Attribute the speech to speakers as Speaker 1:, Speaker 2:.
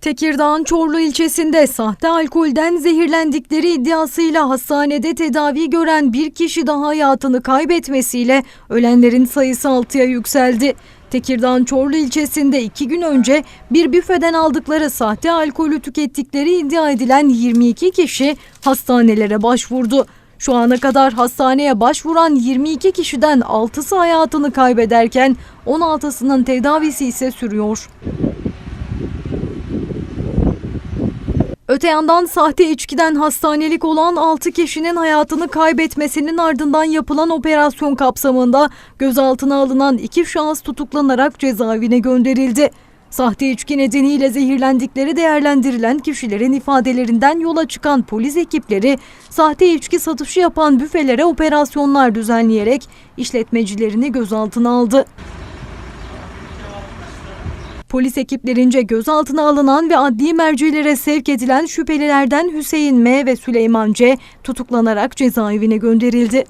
Speaker 1: Tekirdağ'ın Çorlu ilçesinde sahte alkolden zehirlendikleri iddiasıyla hastanede tedavi gören bir kişi daha hayatını kaybetmesiyle ölenlerin sayısı 6'ya yükseldi. Tekirdağ'ın Çorlu ilçesinde iki gün önce bir büfeden aldıkları sahte alkolü tükettikleri iddia edilen 22 kişi hastanelere başvurdu. Şu ana kadar hastaneye başvuran 22 kişiden 6'sı hayatını kaybederken 16'sının tedavisi ise sürüyor. Öte yandan sahte içkiden hastanelik olan 6 kişinin hayatını kaybetmesinin ardından yapılan operasyon kapsamında gözaltına alınan iki şahıs tutuklanarak cezaevine gönderildi. Sahte içki nedeniyle zehirlendikleri değerlendirilen kişilerin ifadelerinden yola çıkan polis ekipleri sahte içki satışı yapan büfelere operasyonlar düzenleyerek işletmecilerini gözaltına aldı. Polis ekiplerince gözaltına alınan ve adli mercilere sevk edilen şüphelilerden Hüseyin M ve Süleyman C tutuklanarak cezaevine gönderildi.